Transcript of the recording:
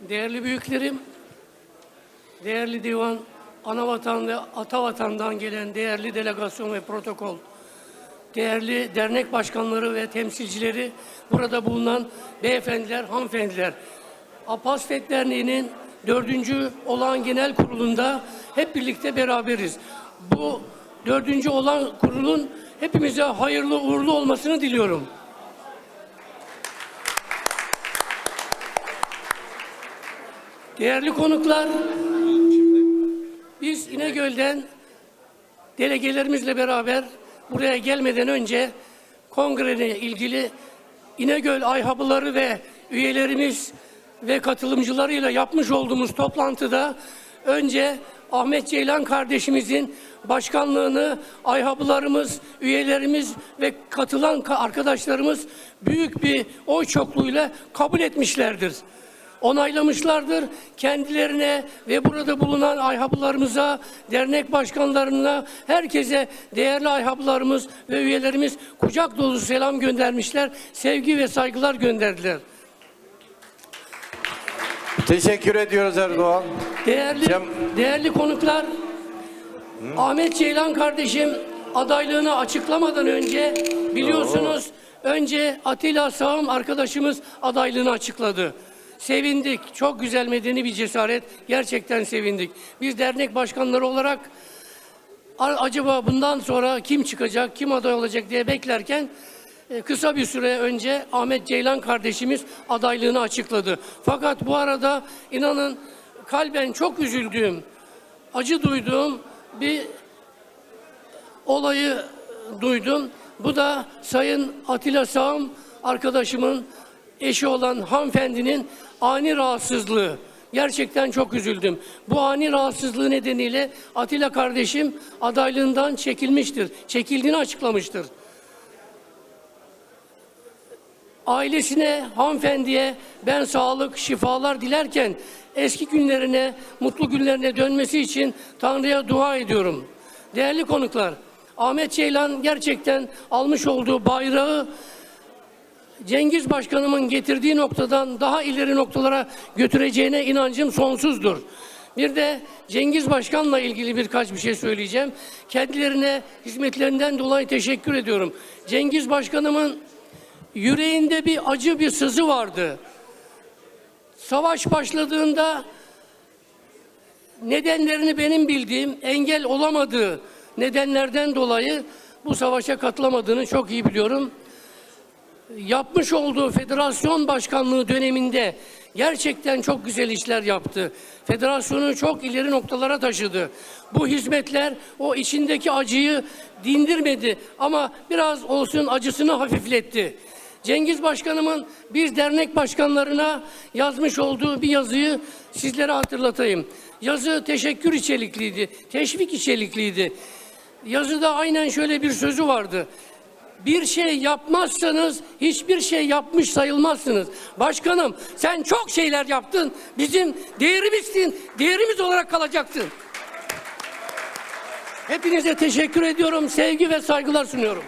Değerli büyüklerim, değerli divan, anavatan ve atavatandan gelen değerli delegasyon ve protokol, değerli dernek başkanları ve temsilcileri, burada bulunan beyefendiler, hanımefendiler, Apasfet Derneği'nin dördüncü olağan genel kurulunda hep birlikte beraberiz. Bu dördüncü olağan kurulun hepimize hayırlı uğurlu olmasını diliyorum. Değerli konuklar, biz İnegöl'den delegelerimizle beraber buraya gelmeden önce kongreyle ilgili İnegöl Ayhabıları ve üyelerimiz ve katılımcılarıyla yapmış olduğumuz toplantıda önce Ahmet Ceylan kardeşimizin başkanlığını Ayhabılarımız, üyelerimiz ve katılan ka- arkadaşlarımız büyük bir oy çokluğuyla kabul etmişlerdir onaylamışlardır. Kendilerine ve burada bulunan ayhabılarımıza, dernek başkanlarına, herkese değerli ayhabılarımız ve üyelerimiz kucak dolusu selam göndermişler. Sevgi ve saygılar gönderdiler. Teşekkür ediyoruz Erdoğan. Değerli Cem- değerli konuklar, Ahmet Ceylan kardeşim adaylığını açıklamadan önce biliyorsunuz önce Atilla Sağım arkadaşımız adaylığını açıkladı. Sevindik. Çok güzel medeni bir cesaret. Gerçekten sevindik. Biz dernek başkanları olarak acaba bundan sonra kim çıkacak, kim aday olacak diye beklerken e, kısa bir süre önce Ahmet Ceylan kardeşimiz adaylığını açıkladı. Fakat bu arada inanın kalben çok üzüldüğüm, acı duyduğum bir olayı duydum. Bu da Sayın Atilla Sağım arkadaşımın eşi olan hanımefendinin ani rahatsızlığı. Gerçekten çok üzüldüm. Bu ani rahatsızlığı nedeniyle Atilla kardeşim adaylığından çekilmiştir. Çekildiğini açıklamıştır. Ailesine, hanımefendiye ben sağlık, şifalar dilerken eski günlerine, mutlu günlerine dönmesi için Tanrı'ya dua ediyorum. Değerli konuklar, Ahmet Ceylan gerçekten almış olduğu bayrağı Cengiz Başkanımın getirdiği noktadan daha ileri noktalara götüreceğine inancım sonsuzdur. Bir de Cengiz Başkan'la ilgili birkaç bir şey söyleyeceğim. Kendilerine hizmetlerinden dolayı teşekkür ediyorum. Cengiz Başkanımın yüreğinde bir acı bir sızı vardı. Savaş başladığında nedenlerini benim bildiğim engel olamadığı nedenlerden dolayı bu savaşa katılamadığını çok iyi biliyorum yapmış olduğu federasyon başkanlığı döneminde gerçekten çok güzel işler yaptı. Federasyonu çok ileri noktalara taşıdı. Bu hizmetler o içindeki acıyı dindirmedi ama biraz olsun acısını hafifletti. Cengiz Başkanımın biz dernek başkanlarına yazmış olduğu bir yazıyı sizlere hatırlatayım. Yazı teşekkür içerikliydi, teşvik içerikliydi. Yazıda aynen şöyle bir sözü vardı bir şey yapmazsanız hiçbir şey yapmış sayılmazsınız. Başkanım sen çok şeyler yaptın. Bizim değerimizsin. Değerimiz olarak kalacaksın. Hepinize teşekkür ediyorum. Sevgi ve saygılar sunuyorum.